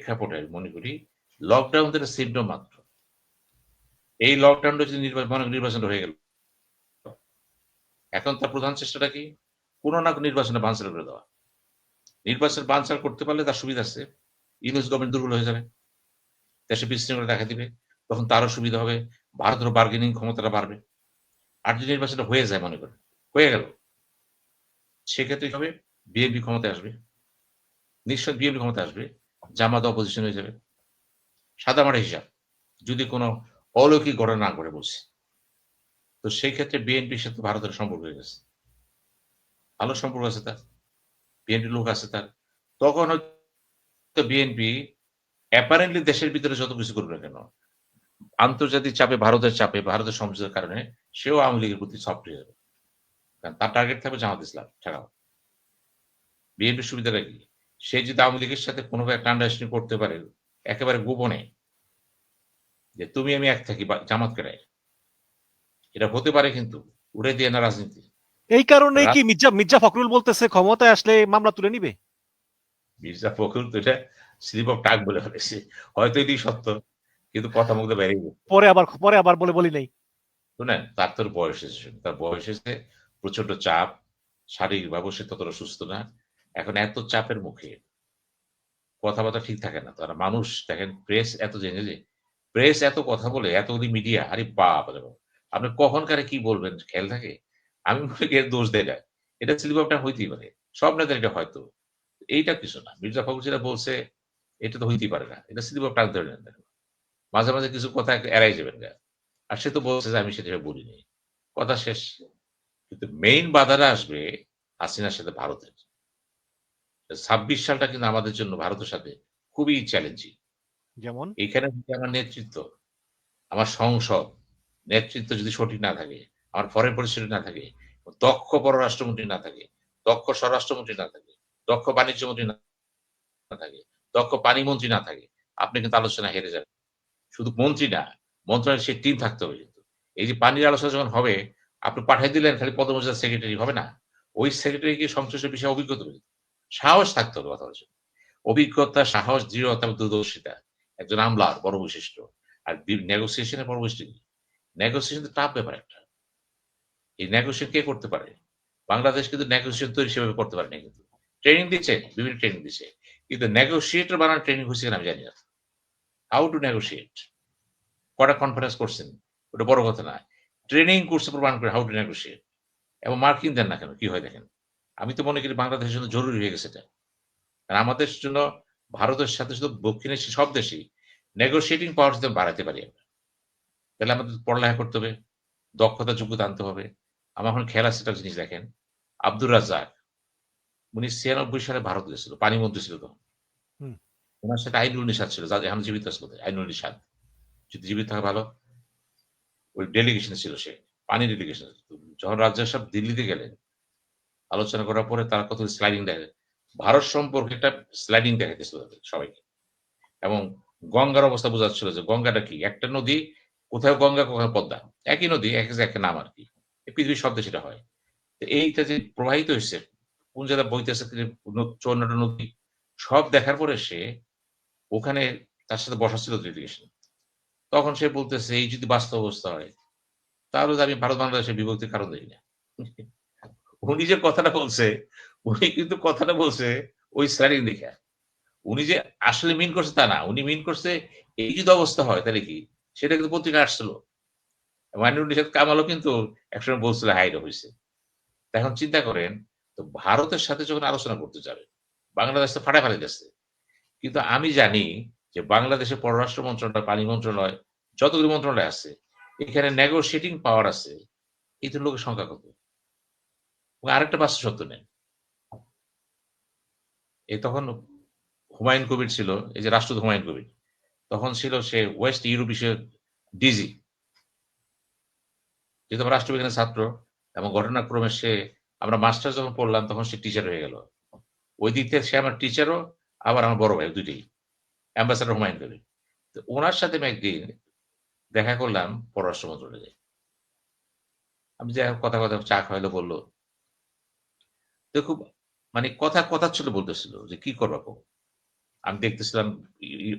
প্রেক্ষাপটে আমি মনে করি লকডাউন তো সিমটম মাত্র। এই লকডাউনটা যদি নির্বাচন করি নির্বাচন হয়ে গেল। এখন তার প্রধান চেষ্টাটা কি? কোনো না কোনো নির্বাচনে বানচাল করে দেওয়া। নির্বাচন বানচাল করতে পারলে তার সুবিধা আছে। ইউনিস গভর্নমেন্ট দুর্বল হয়ে যাবে। দেশে বিশৃঙ্খলা দেখা দিবে। তখন তারও সুবিধা হবে। ভারতের বার্গেনিং ক্ষমতাটা বাড়বে। আর যদি নির্বাচনটা হয়ে যায় মনে করেন, হয়ে গেল। সেক্ষেত্রে হবে? বিএনপি ক্ষমতায় আসবে। নিশ্চয় বিএনপি ক্ষমতায় আসবে। জামাত অপোজিশন হয়ে যাবে। সাদা মাঠে হিসাব যদি কোনো অলৌকিক ঘটনা না করে বলছে। তো সেই ক্ষেত্রে বিএনপির সাথে ভারতের সম্পর্ক হয়ে গেছে। ভালো সম্পর্ক আছে তার বিএনপির লোক আছে তার। তখন হয়তো বিএনপি অ্যাপারেন্টলি দেশের ভিতরে যত কিছু করবে কেন, আন্তর্জাতিক চাপে, ভারতের চাপে, ভারতের সমঝোতার কারণে সেও আওয়ামী লীগের প্রতি সফট হয়ে যাবে। কারণ তার টার্গেট থাকবে জামাত ইসলাম, ঠেকাও। বিএনপির সুবিধাটা কি? সে যদি আওয়ামী লীগের সাথে কোনোভাবে একটা আন্ডারস্ট্যান্ডিং করতে পারে একেবারে গোপনে যে তুমি আমি এক থাকি জামাত কেরায় এটা হতে পারে কিন্তু উড়ে দিয়ে না রাজনীতি। এই কারণে কি মির্জা মির্জা ফখরুল বলতেছে ক্ষমতায় আসলে মামলা তুলে নিবে? মির্জা ফখরুল তো এটা স্লিপ অফ টাক বলে ফেলেছে। হয়তো এটি সত্য কিন্তু কথা মুখে বেরিয়ে পরে আবার পরে আবার বলে বলি নাই। শুনেন তার তোর বয়স এসেছে। তার বয়স এসে প্রচণ্ড চাপ শারীরিকভাবে সে ততটা সুস্থ না। এখন এত চাপের মুখে কথাবার্তা ঠিক থাকে না। তারা মানুষ, দেখেন প্রেস এত জেনে যে প্রেস এত কথা বলে, এত মিডিয়া আরে বাপ আপনি কখন কারে কি বলবেন, খেয়াল থাকে? আমি মনে করি দোষ দেয় না। এটা স্লিপ অফ টাইম হইতেই পারে। সব নেতার এটা হয়তো। এইটা কিছু না। মির্জা ফখরুল যেটা বলছে, এটা তো হইতেই পারে না। এটা স্লিপ অফ টাইম ধরে নেন মাঝে মাঝে কিছু কথা এড়াই যাবেন গা। আর সে তো বলছে যে আমি সেটা বলিনি। কথা শেষ। কিন্তু মেইন বাধাটা আসবে হাসিনার সাথে ভারতের। ছাব্বিশ সালটা কিন্তু আমাদের জন্য ভারতের সাথে খুবই চ্যালেঞ্জিং যেমন? এখানে যদি আমার নেতৃত্ব আমার সংসদ নেতৃত্ব যদি সঠিক না থাকে আমার ফরেন পরিস্থিতি না থাকে দক্ষ পররাষ্ট্রমন্ত্রী না থাকে দক্ষ স্বরাষ্ট্রমন্ত্রী না থাকে দক্ষ বাণিজ্য মন্ত্রী না থাকে দক্ষ পানি মন্ত্রী না থাকে আপনি কিন্তু আলোচনা হেরে যাবেন। শুধু মন্ত্রী না মন্ত্রণালয়ের সেই টিম থাকতে হবে কিন্তু। এই যে পানির আলোচনা যখন হবে আপনি পাঠিয়ে দিলেন খালি পদমর্যাদার সেক্রেটারি হবে না। ওই সেক্রেটারি সেক্রেটারিকে সংশ্লিষ্ট বিষয়ে অভিজ্ঞতা সাহস থাকতে কথা বলছে। অভিজ্ঞতা, সাহস, দৃঢ়তা দূরদর্শিতা একজন আমলার বড় বৈশিষ্ট্য আর নেগোসিয়েশনের বড় বৈশিষ্ট্য নেগোসিয়েশন তো টাফ ব্যাপার একটা। এই নেগোসিয়েশন কে করতে পারে? বাংলাদেশ কিন্তু নেগোসিয়েশন তৈরি সেভাবে করতে পারে না কিন্তু। ট্রেনিং দিচ্ছে, বিভিন্ন ট্রেনিং দিচ্ছে। কিন্তু নেগোসিয়েটর বানানোর ট্রেনিং হচ্ছে কিনা আমি জানি না। হাউ টু নেগোসিয়েট কটা কনফারেন্স করছেন? ওটা বড় কথা না। ট্রেনিং কোর্সে প্রমাণ করে হাউ টু নেগোসিয়েট এবং মার্কিং দেন না কেন? কি হয় দেখেন? আমি তো মনে করি বাংলাদেশের জন্য জরুরি হয়ে গেছে এটা। কারণ আমাদের জন্য ভারতের সাথে শুধু দক্ষিণ এশিয়া সব দেশই নেগোসিয়েটিং পাওয়ার যদি বাড়াতে পারি আমরা। তাহলে আমাদের পড়ালেখা করতে হবে দক্ষতা যোগ্যতা আনতে হবে। আমার এখন খেলা সেটা জিনিস দেখেন আব্দুর রাজ্জাক উনি ছিয়ানব্বই সালে ভারত গেছিল পানি মন্ত্রী ছিল তখন। হুম। ওনার সাথে আইনুল নিষাদ ছিল যা এখন জীবিত আছে আইনুল নিষাদ যদি জীবিত থাকা ভালো। ওই ডেলিগেশনে ছিল সে পানি ডেলিগেশন যখন রাজ্য সাহেব দিল্লিতে গেলেন আলোচনা করার পরে তার কত স্লাইডিং দেখে ভারত সম্পর্কে একটা স্লাইডিং দেখাইতেছিল তাদের সবাইকে। এবং গঙ্গার অবস্থা বোঝাচ্ছিল যে গঙ্গাটা কি? একটা নদী, কোথাও গঙ্গা, কোথাও পদ্মা। একই নদী, এক এক নাম আর কি পৃথিবীর শব্দে সেটা হয়। এইটা যে প্রবাহিত হয়েছে, কোন জায়গায় বইতেছে চৌন্নটা নদী, সব দেখার পরে সে ওখানে তার সাথে বসা ছিল ডেলিগেশন তখন সে বলতেছে, এই যদি বাস্তব অবস্থা হয়, তাহলে আমি ভারত বাংলাদেশের বিভক্তির কারণ দেখি না। উনি যে কথাটা বলছে, উনি কিন্তু কথাটা বলছে ওই স্যারিং দেখে উনি যে আসলে মিন করছে তা না। উনি মিন করছে এই যদি অবস্থা হয় তাহলে কি? সেটা কিন্তু পত্রিকা আসছিল। মাইনুল নিষাদ কামালও কিন্তু একসময় বলছিল হাইরে হয়েছে এখন চিন্তা করেন, তো ভারতের সাথে যখন আলোচনা করতে যাবে, বাংলাদেশ তো ফাটা ফাটা গেছে কিন্তু আমি জানি যে বাংলাদেশের পররাষ্ট্র মন্ত্রণালয় পানি মন্ত্রণালয়, যতগুলো মন্ত্রণালয় আছে, এখানে নেগোসিয়েটিং পাওয়ার আছে। এই লোকের সংখ্যা কত? আরেকটা বাস্তব সত্য নেন। এই তখন হুমায়ুন কবির ছিল, এই যে রাষ্ট্রদূত হুমায়ুন কবির, তখন ছিল সে ওয়েস্ট ইউরোপ বিষয়ক ডিজি যেহেতু আমার রাষ্ট্রবিজ্ঞানের ছাত্র, এবং ঘটনাক্রমে সে, আমরা মাস্টার যখন পড়লাম, তখন সে টিচার হয়ে গেল। ওই দিক থেকে সে আমার টিচারও আবার আমার বড় ভাই দুইটাই অ্যাম্বাসাডার হুমায়ুন কবির। তো ওনার সাথে আমি একদিন দেখা করলাম, পররাষ্ট্র মন্ত্রণালয়ে। আমি যে কথা কথা চা খাওয়াইলো বলল। তো খুব মানে কথা কথা ছিল বলতেছিল যে, কি করবা আমি দেখতেছিলাম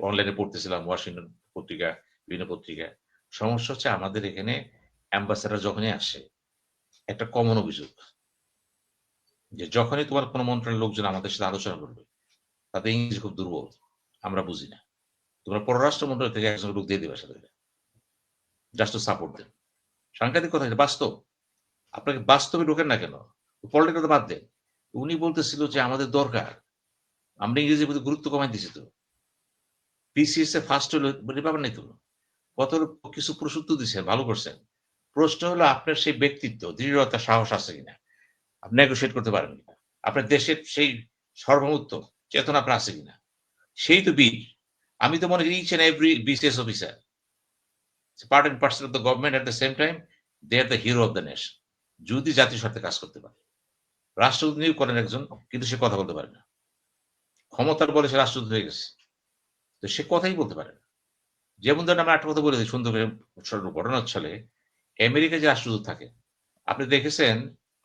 অনলাইনে পড়তেছিলাম ওয়াশিংটন পত্রিকা, বিভিন্ন পত্রিকা। সমস্যা হচ্ছে আমাদের এখানে অ্যাম্বাসেডার যখনই আসে, একটা কমন অভিযোগ যে, যখনই তোমার কোনো মন্ত্রণালয়ের লোকজন আমাদের সাথে আলোচনা করবে, তাতে ইংরেজি খুব দুর্বল, আমরা বুঝি না। তোমরা পররাষ্ট্র মন্ত্রণালয় থেকে একজন লোক দিয়ে দেবে সাথে জাস্ট সাপোর্ট দেন সাংঘাতিক কথা বাস্তব। আপনাকে বাস্তবে ঢোকেন না কেন? পলিটিক্যাল বাদ দেন। উনি বলতেছিল যে আমাদের দরকার। আমরা ইংরেজির প্রতি গুরুত্ব কমাই দিছি তো। পিসিএস এ ফার্স্ট হলো, বলে ব্যাপার নেই তো। কত কিছু প্রশ্ন দিচ্ছেন ভালো করছেন। প্রশ্ন হলো, আপনার সেই ব্যক্তিত্ব, দৃঢ়তা, সাহস আছে কিনা? আপনি নেগোসিয়েট করতে পারেন কিনা? আপনার দেশের সেই সর্বমুক্ত চেতনা আপনার আছে কিনা? সেই তো বীর। আমি তো মনে করি each and every BCS officer part and percent of the government at the same time they are the hero of the nation যদি জাতীয় স্বার্থে কাজ করতে পারে। রাষ্ট্রদূত নিয়োগ করেন একজন, কিন্তু সে কথা বলতে পারে না। ক্ষমতার বলে সে রাষ্ট্রদূত হয়ে গেছে। তো সে কথাই বলতে পারে না। যেমন ধরেন আমরা একটা কথা বলে দিই, সুন্দর করে ছোট ঘটনার ছলে আমেরিকা যে রাষ্ট্রদূত থাকে, আপনি দেখেছেন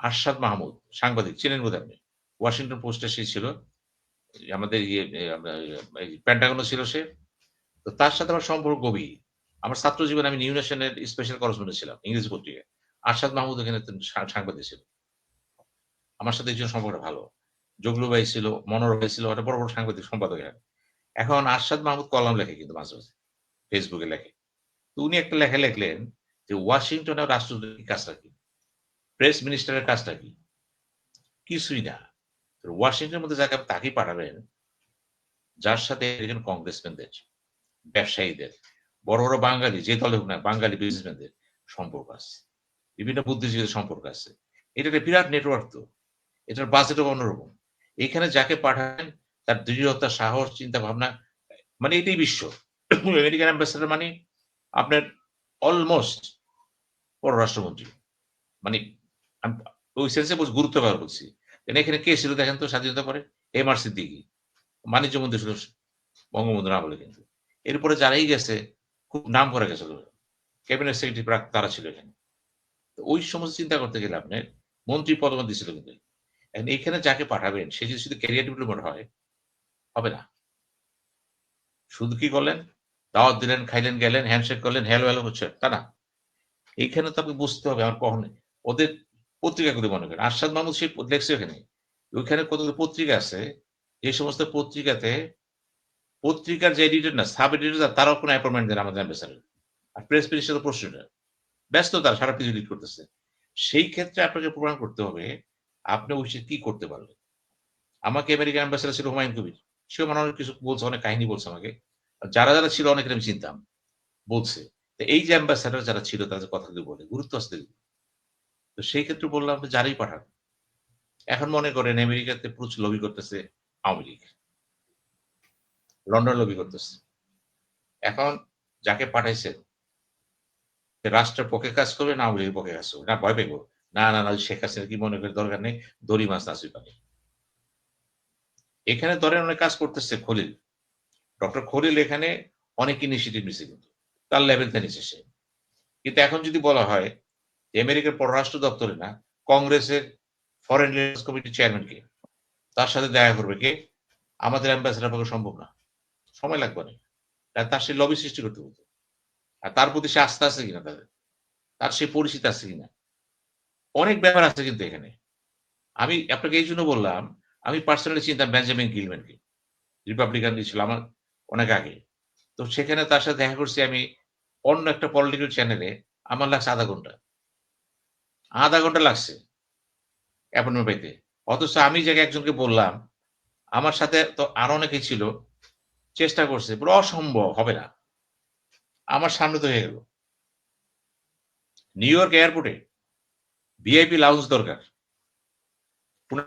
আরশাদ মাহমুদ, সাংবাদিক, চিনেন বোধ আপনি? ওয়াশিংটন পোস্টে সে ছিল, আমাদের ইয়ে প্যান্টাগনও ছিল সে। তো তার সাথে আমার সম্পর্ক গভীর। আমার ছাত্র জীবনে আমি নিউ নেশনের স্পেশাল করসপন্ডেন্ট ছিলাম, ইংরেজি পত্রিকায়। আরশাদ মাহমুদ এখানে সাংবাদিক ছিল আমার সাথে একজন সম্পর্ক ভালো। জগলু ভাই ছিল মনোর ভাই ছিল, একটা বড় বড় সাংবাদিক, সম্পাদক এখন আরশাদ মাহমুদ কলাম লেখে কিন্তু মাঝে মাঝে ফেসবুকে লেখে। তো উনি একটা লেখা লিখলেন যে ওয়াশিংটনের রাষ্ট্রদূতের কাজটা কি? প্রেস মিনিস্টারের কাজটা কি? কিছুই না। ওয়াশিংটনের মধ্যে যাকে তাকেই পাঠাবেন, যার সাথে এখানে কংগ্রেসম্যানদের ব্যবসায়ীদের, বড় বড় বাঙালি, যে দলে হোক না, বাঙালি বিজনেসম্যানদের সম্পর্ক আছে। বিভিন্ন বুদ্ধিজীবীদের সম্পর্ক আছে। এটা একটা বিরাট নেটওয়ার্ক তো। এটার বাজেটও অন্যরকম। এখানে যাকে পাঠান তার দৃঢ়তা, সাহস চিন্তা ভাবনা মানে এটাই বিশ্ব। আমেরিকান অ্যাম্বাসেডার মানে আপনার অলমোস্ট পররাষ্ট্রমন্ত্রী। মানে ওই সেন্সে গুরুত্ব ব্যবহার করছি এখানে কে ছিল দেখেন তো, স্বাধীনতা পরে এম আর সিদ্দিকি। বাণিজ্য মন্ত্রী ছিল বঙ্গবন্ধু, না বলে কিন্তু। এরপরে যারাই গেছে, খুব নাম করে গেছে ক্যাবিনেট সেক্রেটারি তারা ছিল এখানে। ওই সমস্ত চিন্তা করতে গেলে আপনার মন্ত্রী পদমন্ত্রী ছিল কিন্তু। এখন যাকে পাঠাবেন, সে যদি শুধু ক্যারিয়ার ডেভেলপমেন্ট হয়, হবে না। শুধু কি করলেন? দাওয়াত দিলেন, খাইলেন, গেলেন হ্যান্ডশেক করলেন হ্যালো হ্যালো হচ্ছে, তা না। এইখানে তো আপনি বুঝতে হবে, আমার কখনো ওদের পত্রিকা করে মনে করেন? আরশাদ মাহমুদ সে লেখছে ওখানে। ওইখানে কত পত্রিকা আছে? যে সমস্ত পত্রিকাতে পত্রিকার যে এডিটর না সাব এডিটর তারাও কোনো অ্যাপয়েন্টমেন্ট দেন আমাদের অ্যাম্বাসাডার আর প্রেস মিনিস্টার প্রশ্নটা ব্যস্ত তারা, সারা পৃথিবী করতেছে। সেই ক্ষেত্রে আপনাকে প্রমাণ করতে হবে আপনি ওই কি করতে পারবেন আমাকে আমেরিকান অ্যাম্বাসাডার ছিল হুমায়ুন কবির। সেও মানে অনেক কিছু বলছে, অনেক কাহিনী বলছে আমাকে। যারা যারা ছিল অনেকের আমি চিনতাম, বলছে। তো এই যে অ্যাম্বাসাডার যারা ছিল তাদের কথাগুলো বলে, গুরুত্ব আসতে তো সেই ক্ষেত্রে বললাম যারাই পাঠান। এখন মনে করেন আমেরিকাতে প্রচুর লবি করতেছে আওয়ামী লীগ। লন্ডন লবি করতেছে। এখন যাকে পাঠাইছেন রাষ্ট্রের পক্ষে কাজ করবে না আওয়ামী লীগের পক্ষে কাজ করবে? না, ভয় পেব না না না, শেখ হাসিনা কি মনে করে দরকার নেই? দড়ি মাছ নাচুই পাবে এখানে ধরেন অনেক কাজ করতেছে খলিল। ডক্টর খলিল এখানে অনেক ইনিশিয়েটিভ নিচ্ছে কিন্তু। তার লেভেলটা নিচ্ছে সে। কিন্তু এখন যদি বলা হয় যে আমেরিকার পররাষ্ট্র দপ্তরে না, কংগ্রেসের ফরেন রিলেশন কমিটির চেয়ারম্যানকে তার সাথে দেখা করবে কে? আমাদের অ্যাম্বাসেডার পক্ষে সম্ভব না। সময় লাগবে না, তার সেই লবি সৃষ্টি করতে হতো আর তার প্রতি সে আস্থা আছে কিনা তাদের? তার সেই পরিচিত আছে কিনা? অনেক ব্যাপার আছে কিন্তু এখানে। আমি আপনাকে এই জন্য বললাম, আমি পার্সোনালি চিন্তা বেঞ্জামিন গিলম্যানকে রিপাবলিকান ছিল আমার অনেক আগে। তো সেখানে তার সাথে দেখা করছি আমি অন্য একটা পলিটিক্যাল চ্যানেলে আমার লাগছে আধা ঘণ্টা। আধা ঘণ্টা লাগছে অ্যাপয়েন্টমেন্ট পাইতে অথচ আমি যে একজনকে বললাম, আমার সাথে তো আরও অনেকেই ছিল, চেষ্টা করছে পুরো অসম্ভব, হবে না। আমার সামনে তো হয়ে গেল। নিউ ইয়র্ক এয়ারপোর্টে ভিআইপি লাউঞ্জ দরকার।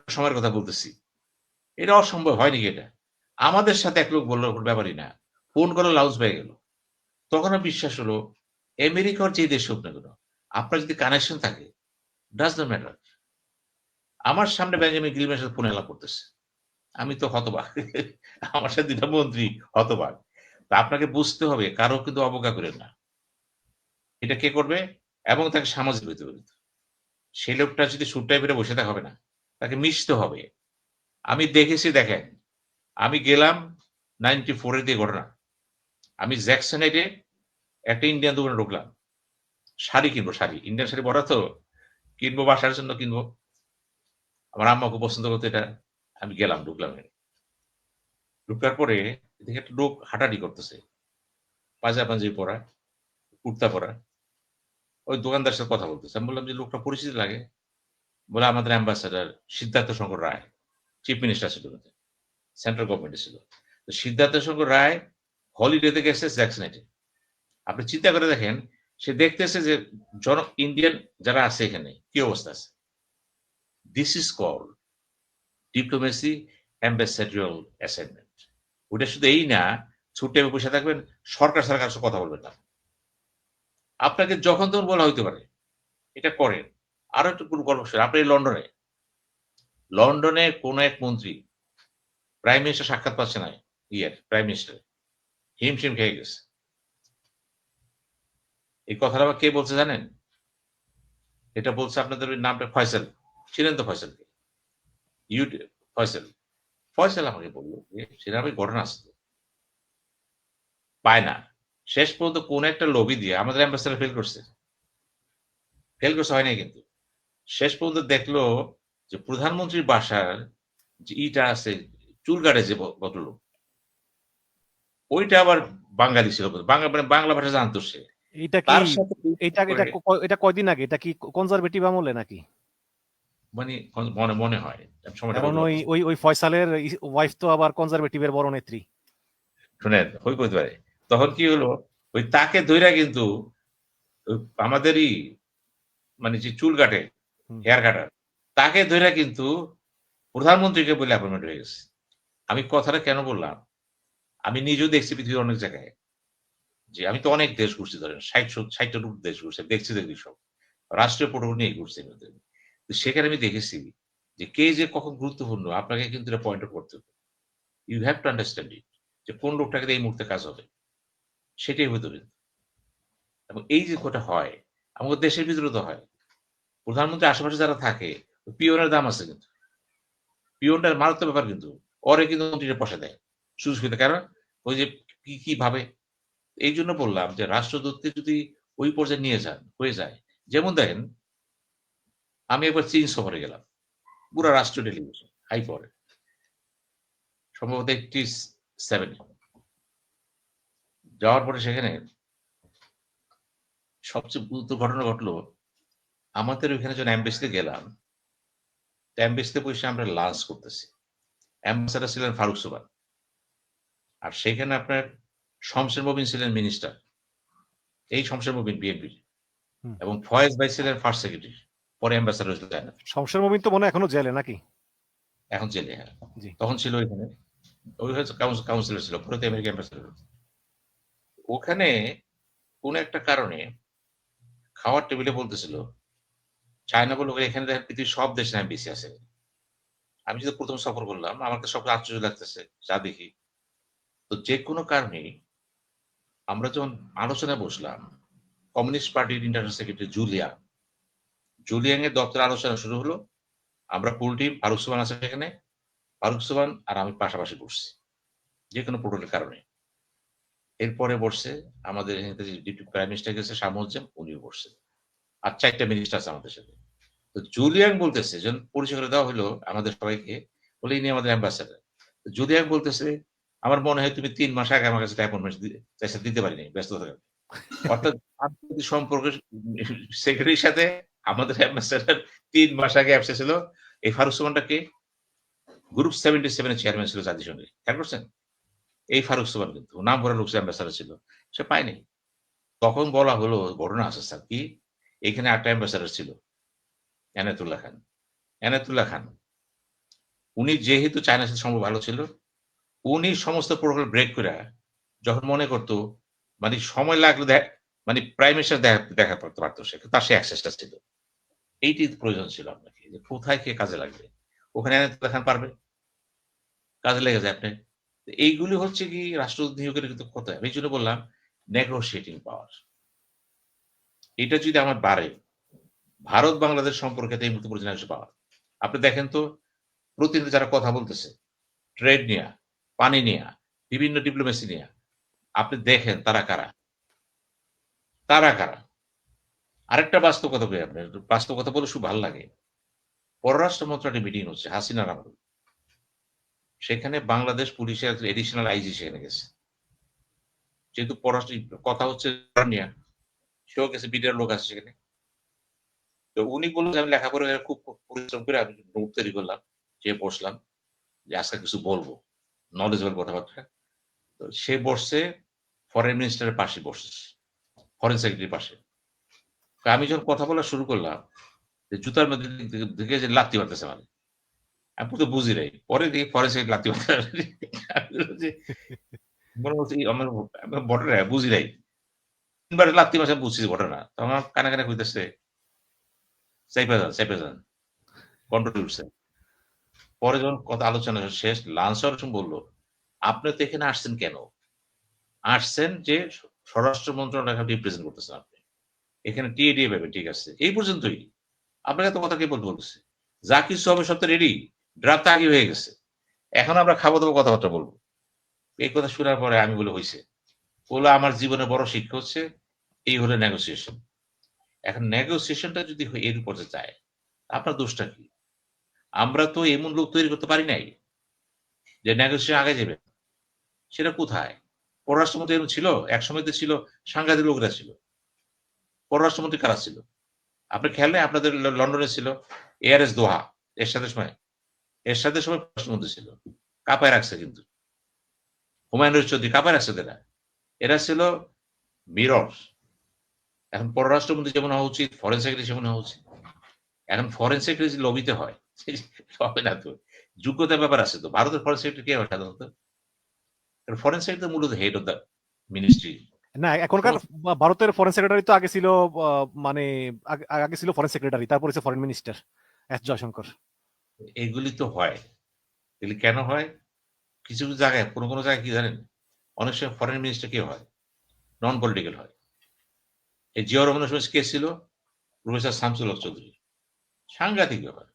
সময়ের কথা বলতেছি। এটা অসম্ভব, হয় নাকি এটা? আমাদের সাথে এক লোক বলল ব্যাপারই না। ফোন করে লাউঞ্জ পেয়ে গেল। তখন বিশ্বাস হলো, আমেরিকার যে দেশ হোক না কেন, আপনার যদি কানেকশন থাকে ডাজ নট ম্যাটার আমার সামনে বেঞ্জামিন গিলমের সাথে ফোন এলা করতেছে। আমি তো হতবাক। আমার সাথে দুটা মন্ত্রী হতবাক। তা আপনাকে বুঝতে হবে, কারও কিন্তু অবজ্ঞা করেন না। এটা কে করবে? এবং তাকে সামাজিক হইতে হবে। সেই লোকটা যদি সুট টাইপের বসে থাকা, হবে না। তাকে মিশতে হবে। আমি দেখেছি, দেখেন, আমি গেলাম নাইনটি ফোরের দিয়ে ঘটনা। আমি জ্যাকসনাইটে একটা ইন্ডিয়ান দোকানে ঢুকলাম। শাড়ি কিনবো, শাড়ি। ইন্ডিয়ান শাড়ি পরা তো, কিনবো বাসার জন্য কিনবো। আমার আম্মাকে পছন্দ করতো এটা। আমি গেলাম, ঢুকলাম। ঢুকার পরে এদিকে একটা লোক হাঁটাহাঁটি করতেছে। পাঞ্জাব পাঞ্জাবি পরা, কুর্তা পরা। ওই দোকানদার সাথে কথা বলতেছে। আমি বললাম যে, লোকটা পরিচিত লাগে? বলে, আমাদের ambassador Siddhartha Shankar Ray chief minister ছিল সেন্ট্রাল গভর্নমেন্টে ছিল। তো সিদ্ধার্থ শঙ্কর রায় হলিডেতে গেছে জ্যাকসনাইটে আপনি চিন্তা করে দেখেন, সে দেখতেছে যে, জন ইন্ডিয়ান যারা আছে এখানে, কি অবস্থা আছে? This is call diplomacy ambassadorial assignment ওটা শুধু এই না, ছুটে বসে থাকবেন, সরকার সাথে কথা বলবেন না। আপনাকে যখন তখন বলা হইতে পারে, এটা করেন। আরও একটু কোনো শোনেন। আপনি লন্ডনে? লন্ডনে কোন এক মন্ত্রী প্রাইম মিনিস্টার সাক্ষাৎ পাচ্ছে না ইয়ের, প্রাইম মিনিস্টার। হিমশিম খেয়ে গেছে। এই কথাটা আবার কে বলছে জানেন? এটা বলছে আপনাদের ওই নামটা ফয়সাল। ছিলেন তো ফয়সালকে? ইউ ফয়সাল। ফয়সাল আমাকে বলল যে একটা ঘটনা আসতো পায় না। শেষ পর্যন্ত কোন একটা লবি দিয়ে আমাদের অ্যাম্বাসেডার ফেল করছে। ফেল করছে হয় নাই কিন্তু। শেষ পর্যন্ত দেখল যে প্রধানমন্ত্রীর বাসার যে ইটা আছে চুল কাটে যে বদল ওইটা আবার বাঙালি ছিল বাংলা মানে বাংলা ভাষা জানতো সে। এটা কি এটা এটা এটা কয়দিন আগে? এটা কি কনজারভেটিভ আমলে নাকি? মানে মনে মনে হয়। কারণ ওই ওই ওই ফয়সালের ওয়াইফ তো আবার কনজারভেটিভের বড় নেত্রী। শুনেন হই করতে পারে। তখন কি হলো? ওই তাকে ধইরা কিন্তু আমাদেরই মানে যে চুল কাটে হেয়ার কাটার তাকে ধইরা কিন্তু প্রধানমন্ত্রীকে বলে অ্যাপয়েন্টমেন্ট হয়ে গেছে। আমি কথাটা কেন বললাম? আমি নিজেও দেখছি পৃথিবীর অনেক জায়গায় যে আমি তো অনেক দেশ ঘুরছি ধরেন ষাট দেশ ঘুরছি দেখছি দেখি সব। রাষ্ট্রীয় প্রোটোকল নিয়ে ঘুরছি সেখানে আমি দেখেছি যে কে যে কখন গুরুত্বপূর্ণ আপনাকে কিন্তু এটা পয়েন্ট আউট করতে হবে। You have to understand it যে কোন লোকটাকে এই মুহূর্তে কাজ হবে। সেটাই হইতে হবে। এবং এই যে কোটা হয়, আমাদের দেশের ভিতরে তো হয়। প্রধানমন্ত্রী আশেপাশে যারা থাকে, পিওনের দাম আছে কিন্তু। পিওনটার মারাত্মক ব্যাপার কিন্তু। ওরে কিন্তু মন্ত্রীরা পয়সা দেয়। সুযোগ সুবিধা কারণ ওই যে কি কি ভাবে? এই জন্য বললাম যে রাষ্ট্রদূতকে যদি ওই পর্যায়ে নিয়ে যান, হয়ে যায়। যেমন দেখেন, আমি একবার চীন সফরে গেলাম। পুরো রাষ্ট্র ডেলিগেশন হাই পরে সম্ভবত একটি সেভেন যাওয়ার পরে সেখানে সবচেয়ে গুরুত্ব ঘটনা ঘটলো আমাদের ওইখানে যখন অ্যাম্বাসিতে গেলাম অ্যাম্বাসিতে বসে আমরা লাঞ্চ করতেছি। অ্যাম্বাসাডার ছিলেন ফারুক সুবান আর সেখানে আপনার শমশের মবিন ছিলেন মিনিস্টার এই শমশের মবিন বিএনপির এবং ফয়েজ ভাই ছিলেন ফার্স্ট সেক্রেটারি পরে অ্যাম্বাসাডার হয়েছিল শমশের মবিন তো মনে হয় এখনও জেলে নাকি? এখন জেলে হ্যাঁ। তখন ছিল ওইখানে। ওই হচ্ছে কাউন্সিলর ছিল পরে তো আমেরিকা অ্যাম্বাসাডার ওখানে কোন একটা কারণে খাওয়ার টেবিলে বলতেছিল, চায়না বলল এখানে দেখেন পৃথিবীর সব দেশে এমবিসি আছে। আমি যদি প্রথম সফর করলাম আমার কাছে সব আশ্চর্য লাগতেছে, যা দেখি। তো যে কোনো কারণে আমরা যখন আলোচনায় বসলাম, কমিউনিস্ট পার্টির ইন্টারনাল সেক্রেটারি জুলিয়া জুলিয়াং এর দপ্তর আলোচনা শুরু হলো, আমরা ফুল টিম, ফারুক সুবান আছে সেখানে ফারুক সুবান আর আমি পাশাপাশি বসছি, যে কোনো প্রোটোকলের কারণে। এরপরে বসছে, আমাদের ডিপুটি প্রাইম মিনিস্টার গেছে শামুজ্জাম উনিও বসছে। আর চারটা মিনিস্টার আছে আমাদের সাথে। তো জুলিয়াং বলতেছে, যখন পরিচয় করে দেওয়া হলো আমাদের সবাইকে, বলে ইনি আমাদের অ্যাম্বাসাডার জুলিয়াং বলতেছে, আমার মনে হয় তুমি তিন মাস আগে আমার কাছে অ্যাপয়েন্টমেন্ট দিতে পারিনি, ব্যস্ত থাকার অর্থাৎ আন্তর্জাতিক সম্পর্ক সেক্রেটারির সাথে আমাদের অ্যাম্বাসাডার তিন মাস আগে অ্যাপসে ছিল এই ফারুক সুমানটা কে? গ্রুপ সেভেন্টি সেভেনের চেয়ারম্যান ছিল জাতিসংঘে। খেয়াল করছেন? এই ফারুক সুমান কিন্তু, নাম ভরা লোক অ্যাম্বাসাডার ছিল। সে পায়নি। তখন বলা হলো, ঘটনা আছে স্যার কি? এখানে আটটা অ্যাম্বাসাডার ছিল এনায়তুল্লাহ খান। এনায়তুল্লাহ খান, উনি যেহেতু চায়নার সাথে সম্ভব ভালো ছিল, উনি সমস্ত প্রোটোকল ব্রেক করে, যখন মনে করতো মানে সময় লাগলে মানে প্রাইম মিনিস্টার দেখা দেখা করতে পারতো সে তার সে অ্যাক্সেসটা ছিল। এইটি প্রয়োজন ছিল আপনাকে, যে কোথায় কে কাজে লাগবে। ওখানে এনায়তুল্লাহ খান পারবে। কাজে লেগে যায় আপনি। এইগুলি হচ্ছে কি রাষ্ট্রদূত কিন্তু কত আমি জন্য বললাম নেগোসিয়েটিং পাওয়ার এটা যদি আমার বাড়ে, ভারত বাংলাদেশ সম্পর্কে এই মুহূর্তে পরিচালনা পাওয়ার। আপনি দেখেন তো, প্রতিনিধি যারা কথা বলতেছে ট্রেড নিয়ে, পানি নিয়ে, বিভিন্ন ডিপ্লোমেসি নিয়ে, আপনি দেখেন তারা কারা? তারা কারা? আরেকটা বাস্তব কথা বলি আপনার? বাস্তব কথা বলে খুব ভালো লাগে। পররাষ্ট্র মন্ত্রণালয়ের মিটিং হচ্ছে হাসিনা আমল। সেখানে বাংলাদেশ পুলিশের এডিশনাল আইজি সেখানে গেছে। যেহেতু পররাষ্ট্র কথা হচ্ছে সেও গেছে, বিডিআর লোক আছে সেখানে। তো উনি বললেন আমি লেখাপড়া খুব পরিশ্রম করে আমি নোট তৈরি করলাম, যে বসলাম, যে আজকে কিছু বলব নলেজেবল কথাবার্তা। তো সে বসছে ফরেন মিনিস্টারের পাশে বসছে ফরেন সেক্রেটারির পাশে। আমি যখন কথা বলা শুরু করলাম, যে জুতার মধ্যে দিকে যে লাত্তি মারতেছে মানে আমি তো বুঝি নাই পরে দেখি মারতে আমি মনে হচ্ছে বুঝি নাই তিনবার লাত্তি মাসে বুঝছি ঘটনা তো আমার কানে কানে কইতেছে চাইপা যান কন্ট্রোল উঠছে পরে যখন কথা আলোচনা শেষ সময় বলল আপনি তো এখানে আসছেন কেন আসছেন যে স্বরাষ্ট্র মন্ত্রণালয় রিপ্রেজেন্ট করতেছেন আপনি এখানে টিএডিএ পাবে ঠিক আছে। এই পর্যন্তই। আপনাকে তো কথা কে বলতে বলতেছে? যা কিছু হবে সব তো রেডি ড্রাফট আগে হয়ে গেছে। এখন আমরা খাব দাবো কথাবার্তা বলব। এই কথা শোনার পরে আমি বলে হয়েছে বলে আমার জীবনে বড় শিক্ষা হচ্ছে এই হলো নেগোসিয়েশন এখন নেগোসিয়েশনটা যদি এর উপরে যায়, আপনার দোষটা কি? আমরা তো এমন লোক তৈরি করতে পারি নাই যে নেগোসিয়েশন আগে যাবে। সেটা কোথায়? পররাষ্ট্রমন্ত্রী এরকম ছিল এক সময় তো ছিল সাংঘাতিক লোকরা ছিল। পররাষ্ট্রমন্ত্রী কারা ছিল? আপনি খেয়াল নেই, আপনাদের লন্ডনে ছিল এআরএস দোহা এর সাথে সময়। এর সাথে সময় পররাষ্ট্রমন্ত্রী ছিল। কাপায় রাখছে কিন্তু। হুমায়ুন চৌধুরী কাপায় রাখছে এরা এরা ছিল মিরর এখন পররাষ্ট্রমন্ত্রী যেমন হওয়া উচিত ফরেন সেক্রেটারি যেমন হওয়া উচিত। এখন ফরেন সেক্রেটারি লবিতে হয়, হবে না তো। যোগ্যতার ব্যাপার আছে তো। ভারতের ফরেন সেক্রেটারি কে হয় সাধারণত? ফরেন সেক্রেটারি মূলত হেড অফ দ্য মিনিস্ট্রি না, এখনকার ভারতের ফরেন সেক্রেটারি তো আগে ছিল মানে আগে- ছিল ফরেন সেক্রেটারি তারপরে ফরেন মিনিস্টার এস জয়শঙ্কর। এগুলি তো হয়। এগুলি কেন হয়? কিছু কিছু জায়গায়, কোনো কোনো জায়গায় কি জানেন? অনেক সময় ফরেন মিনিস্টার কে হয় নন পলিটিক্যাল হয়। এই জিয়া রহমানের সময় কে ছিল? প্রফেসর শামসুল হক চৌধুরী। সাংঘাতিক ব্যাপার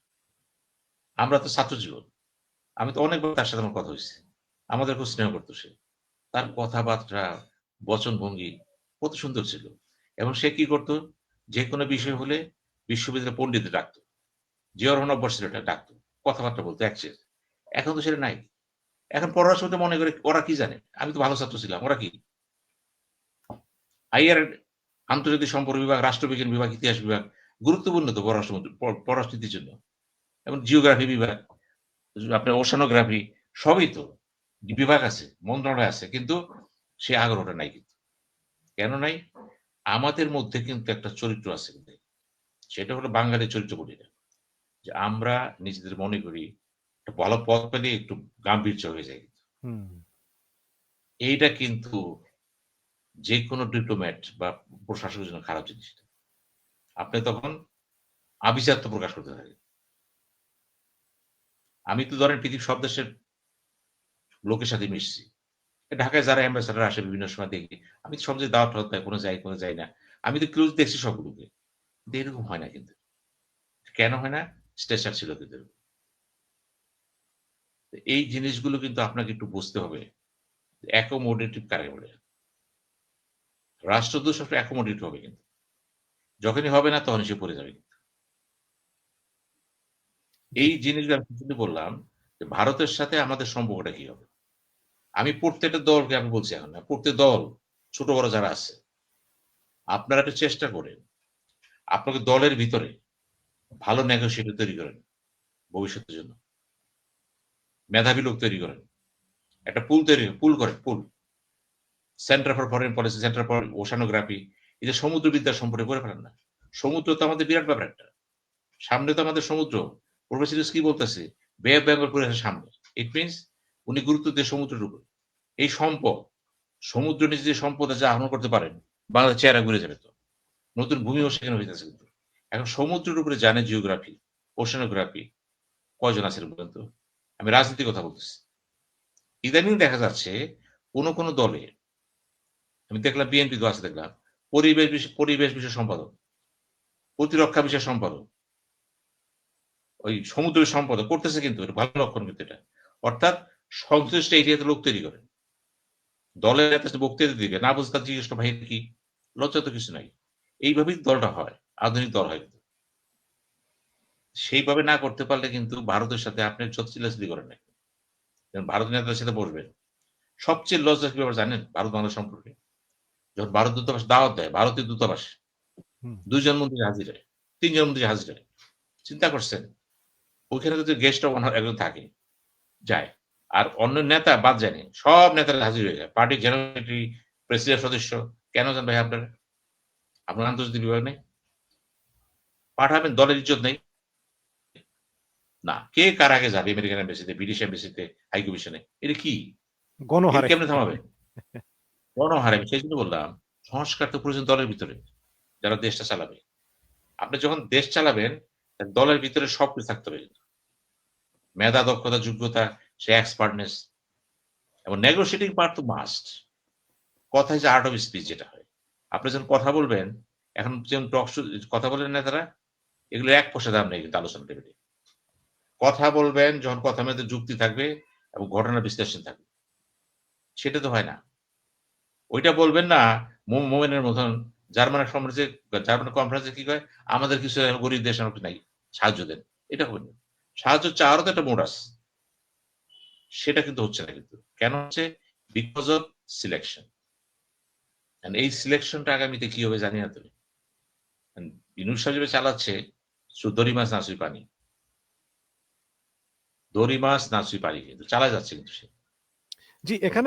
আমরা তো ছাত্র জীবন। আমি তো অনেকবার তার সাথে আমার কথা হয়েছে। আমাদের খুব স্নেহ করতো সে। তার কথাবার্তা বচন ভঙ্গি কত সুন্দর ছিল। এবং সে কি করতো? যে কোনো বিষয় হলে বিশ্ববিদ্যালয় পণ্ডিত ডাকতো। জিয়া রহমান ছিল এটা ডাকতো কথাবার্তা বলতো একচেস এখন তো সেটা নাই। এখন পড়াশোনাতে মনে করে, ওরা কি জানে? আমি তো ভালো ছাত্র ছিলাম, ওরা কি? আইয়ার আন্তর্জাতিক সম্পর্ক বিভাগ রাষ্ট্রবিজ্ঞান বিভাগ, ইতিহাস বিভাগ, গুরুত্বপূর্ণ তো পররাষ্ট্র পররাষ্ট্রনীতির জন্য। এবং জিওগ্রাফি বিভাগ আপনার ওশানোগ্রাফি, সবই তো বিভাগ আছে, মন্ত্রণালয় আছে, কিন্তু সে আগ্রহটা নাই কিন্তু। কেন নাই? আমাদের মধ্যে কিন্তু একটা চরিত্র আছে সেটা হলো বাঙালির চরিত্র বলি না। যে আমরা নিজেদের মনে করি একটা ভালো পথ পেলে একটু গাম্ভীর্য হয়ে যায় এইটা কিন্তু যে কোনো ডিপ্লোম্যাট বা প্রশাসকের জন্য খারাপ জিনিস আপনি তখন আভিজাত্য প্রকাশ করতে থাকেন। আমি তো ধরেন পৃথিবীর সব দেশের লোকের সাথে মিশছি। ঢাকায় যারা অ্যাম্বাসাডার আসে বিভিন্ন সময় দেখি। আমি তো সব যে দাওয়াত পাই, কোনো যাই কোনো যাই না। আমি তো ক্লোজ দেখছি সবগুলোকে। কিন্তু এরকম হয় না কিন্তু। কেন হয় না? স্টেশন ছিল এই জিনিসগুলো কিন্তু আপনাকে একটু বুঝতে হবে অ্যাকোমোডেটিভ কারে বলে রাষ্ট্রদূত সবসময় অ্যাকোমোডেটিভ হবে কিন্তু। যখনই হবে না তখন সে পড়ে যাবে কিন্তু। এই জিনিসগুলো আমি বললাম যে ভারতের সাথে আমাদের সম্পর্কটা কি হবে? আমি প্রত্যেকটা দলকে আমি বলছি এখন না, প্রত্যেক দল, ছোট বড় যারা আছে, আপনারা একটা চেষ্টা করেন, আপনাকে দলের ভিতরে ভালো নেগোসিয়েটর তৈরি করেন ভবিষ্যতের জন্য। মেধাবী লোক তৈরি করেন। একটা পুল তৈরি পুল করেন, pool. Centre for foreign policy centre for oceanography এই যে সমুদ্রবিদ্যার সম্পর্কে করে ফেলেন না। সমুদ্র তো আমাদের বিরাট ব্যাপার একটা। সামনে তো আমাদের সমুদ্র। প্রফেসর কি বলতেছে বে অফ বেঙ্গল করে আছে সামনে। ইট মিনস উনি গুরুত্ব দিয়ে সমুদ্রের উপর। এই সম্পদ, সমুদ্র নিচে যে সম্পদ আছে আহরণ করতে পারেন বাংলাদেশ চেহারা ঘুরে যাবে তো। নতুন ভূমিও সেখানে হইতেছে কিন্তু। এখন সমুদ্রের উপরে জানে জিওগ্রাফি ওশানোগ্রাফি কয়জন আছে বলেন তো আমি রাজনীতির কথা বলতেছি। ইদানিং দেখা যাচ্ছে কোন কোন দলে, আমি দেখলাম বিএনপি তো আছে দেখলাম, পরিবেশ বিষয় পরিবেশ বিষয় সম্পাদক, প্রতিরক্ষা বিষয় সম্পাদক, ওই সমুদ্রের সম্পাদক করতেছে কিন্তু ভালো লক্ষণ কিন্তু এটা। অর্থাৎ সংশ্লিষ্ট এরিয়াতে লোক তৈরি করে। দলের বক্তৃতা দিবে, না বুঝতে জিজ্ঞেস ভাই কি? লজ্জা তো কিছু নাই। এইভাবেই দলটা হয়। আধুনিক দল হয়। কিন্তু সেইভাবে না করতে পারলে কিন্তু ভারতের সাথে আপনি যত চিল্লাচিল্লি করেন না। ভারত নেতাদের সাথে বসবেন সবচেয়ে লজ্জা কি ব্যাপার জানেন? ভারত বাংলাদেশ সম্পর্কে। যখন ভারত দূতাবাস দাওয়াত দেয় ভারতীয় দূতাবাস হুম। দুইজন মন্ত্রী হাজির হয় তিনজন মন্ত্রী হাজির হয়। চিন্তা করছেন ওইখানে কিন্তু গেস্ট অফ অনার একজন থাকে যায় আর অন্য নেতা বাদ যায়নি সব নেতারা হাজির হয়ে যায়। পার্টির জেনারেল সেক্রেটারি প্রেসিডেন্ট সদস্য কেন যান ভাই আপনারা? আপনার আন্তর্জাতিক বিভাগ নেই? পাঠাবেন দলের ইজ্জত নেই। না কে কার আগে যাবে আমেরিকান এম্বাসিতে ব্রিটিশ এম্বাসিতে হাই কমিশনে? এটা কি? গণহারে। কেমনে থামাবে? গণহারে আমি সেই জন্য বললাম সংস্কার তো প্রয়োজন দলের ভিতরে যারা দেশটা চালাবে। আপনি যখন দেশ চালাবেন দলের ভিতরে সব কিছু থাকতে হবে। মেধা দক্ষতা যোগ্যতা সে এক্সপার্টনেস এবং নেগোসিয়েটিং পার্ট তো মাস্ট কথা যে আর্ট অফ স্পিচ যেটা হয়। আপনি যখন কথা বলবেন এখন যেমন টক কথা বলেন না তারা এগুলো এক পয়সা দাম নেই কিন্তু আলোচনা টেবিলে কথা বলবেন, যখন কথার মধ্যে যুক্তি থাকবে এবং ঘটনা বিশ্লেষণ থাকবে। সেটা তো হয় না। ওইটা বলবেন না মোমেনের মতন জার্মানের সাম্রাজ্যে, জার্মান কনফারেন্সে কি হয় আমাদের কিছু গরিব দেশ নাই, সাহায্য দেন। এটা হবে না। সাহায্য চাওয়ারও তো একটা মোড আছে সেটা কিন্তু হচ্ছে না কিন্তু। কেন হচ্ছে? বিকজ অফ সিলেকশন এই সিলেকশনটা আগামীতে কি হবে জানি না তুমি বিনুর সাহেব চালাচ্ছে শুধু দড়ি মাছ নাচুই পানি দড়ি মাছ নাচুই পানি কিন্তু চালা যাচ্ছে কিন্তু সে। জি, এখানে